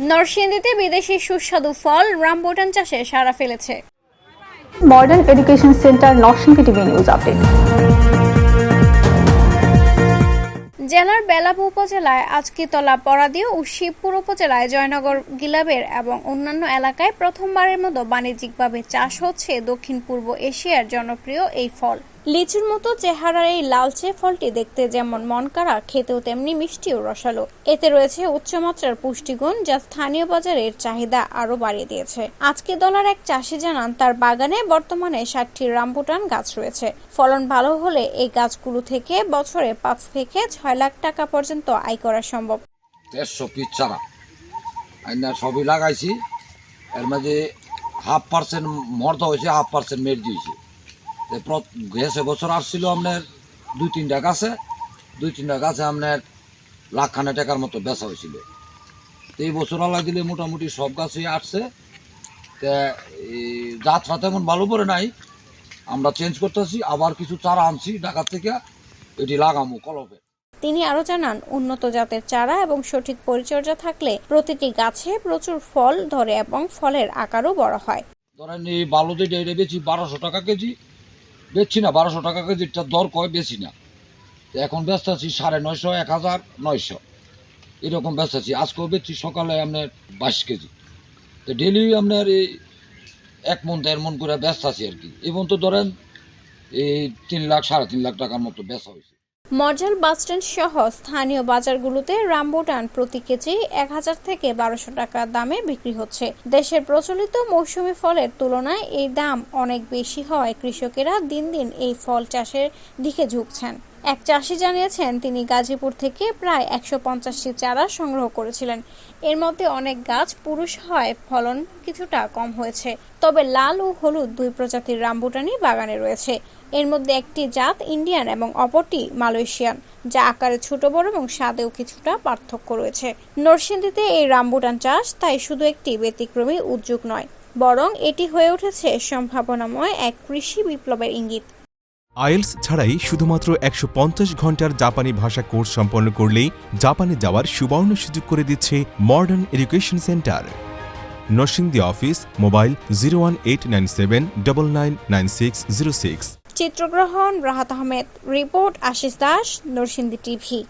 নরসিংদীতে বিদেশি সুস্বাদু ফল রামবুটান চাষে সাড়া ফেলেছে। Modern education centre Narsingdi TV news update. জেলার বেলাবু উপজেলায় আজকিতলা পরাদীয় ও শিবপুর উপজেলায় জয়নগর গিলাবের এবং অন্যান্য এলাকায় প্রথমবারের মতো বাণিজ্যিকভাবে চাষ হচ্ছে দক্ষিণ পূর্ব এশিয়ার জনপ্রিয় এই ফল। লিচুর মতো চেহারার এই লালচে ফলটি দেখতে যেমন মনকাড়া খেতেও তেমনি মিষ্টি ও রসালো। এতে রয়েছে উচ্চমাত্রার পুষ্টিগুণ যা স্থানীয় বাজারের চাহিদা আরও বাড়িয়ে দিয়েছে। আজকে দলার এক চাষি জানান, তার বাগানে বর্তমানে ষাটটি রামবুটান গাছ রয়েছে। ফলন ভালো হলে এই গাছগুলো থেকে বছরে পাঁচ থেকে ছয় লাখ টাকা পর্যন্ত আয় করা সম্ভব। দেড়শো পিস চারা। সবই লাগাইছি। এর মাঝে হাফ পার্সেন্ট মর্দ হয়েছে, হাফ পার্সেন্ট মেট দিয়েছে। গেছে বছর আসছিল আপনার দুই তিনটা গাছে দুই তিনটা গাছে আপনার লাখখানে টাকার মতো বেচা হয়েছিল। তো এই বছর আলা দিলে মোটামুটি সব গাছই আসছে। তা এই যাত্রা তেমন ভালো করে নাই। আমরা চেঞ্জ করতেছি আবার কিছু চারা আনছি ঢাকা থেকে এটি লাগামো কলপে তিনি আরও জানান উন্নত জাতের চারা এবং সঠিক পরিচর্যা থাকলে প্রতিটি গাছে প্রচুর ফল ধরে এবং ফলের আকারও বড় হয়। ধরেন এই বালু যেটা এটা বেচি বারোশো টাকা কেজি বেচছি না, বারোশো টাকা কেজিটা দর কয় বেশি না। এখন ব্যস্ত আছি সাড়ে নয়শো, এক হাজার নয়শো। এরকম ব্যস্ত আছি আজকেও বেচছি, সকালে আপনার বাইশ কেজি। তো ডেলি আপনার এই এক মন, দেড় মন করে ব্যস্ত আছি আর কি। এবং তো ধরেন এই তিন লাখ, সাড়ে তিন লাখ টাকার মতো ব্যস্ত হয়েছে। মর্জাল বাসস্ট্যান্ড সহ স্থানীয় বাজারগুলোতে রামবোটান প্রতি কেজি এক হাজার থেকে বারোশো টাকা দামে বিক্রি হচ্ছে। দেশের প্রচলিত মৌসুমি ফলের তুলনায় এই দাম অনেক বেশি হওয়ায় কৃষকেরা দিন দিন এই ফল চাষের দিকে ঝুঁকছেন। এক চাষি জানিয়েছেন, তিনি গাজীপুর থেকে প্রায় একশো পঞ্চাশটি চারা সংগ্রহ করেছিলেন। এর মধ্যে অনেক গাছ পুরুষ হয়, ফলন কিছুটা কম হয়েছে। তবে লাল ও হলুদ দুই প্রজাতির রামবুটানি বাগানে রয়েছে। এর মধ্যে একটি জাত ইন্ডিয়ান এবং অপরটি মালয়েশিয়ান, যা আকারে ছোট, বড় এবং স্বাদেও কিছুটা পার্থক্য রয়েছে। নরসিংদীতে এই রামবুটান চাষ তাই শুধু একটি ব্যতিক্রমী উদ্যোগ নয়, বরং এটি হয়ে উঠেছে সম্ভাবনাময় এক কৃষি বিপ্লবের ইঙ্গিত। আইএলস ছাড়াই শুধুমাত্র একশো পঞ্চাশ ঘণ্টার জাপানি ভাষা কোর্স সম্পন্ন করলেই জাপানে যাওয়ার সুবর্ণ সুযোগ করে দিচ্ছে modern education centre. Narsingdi office, mobile zero one eight nine seven double nine nine six zero six. চিত্রগ্রহণ, Rahat Ahmed. Report, Ashis Das, Narsingdi TV.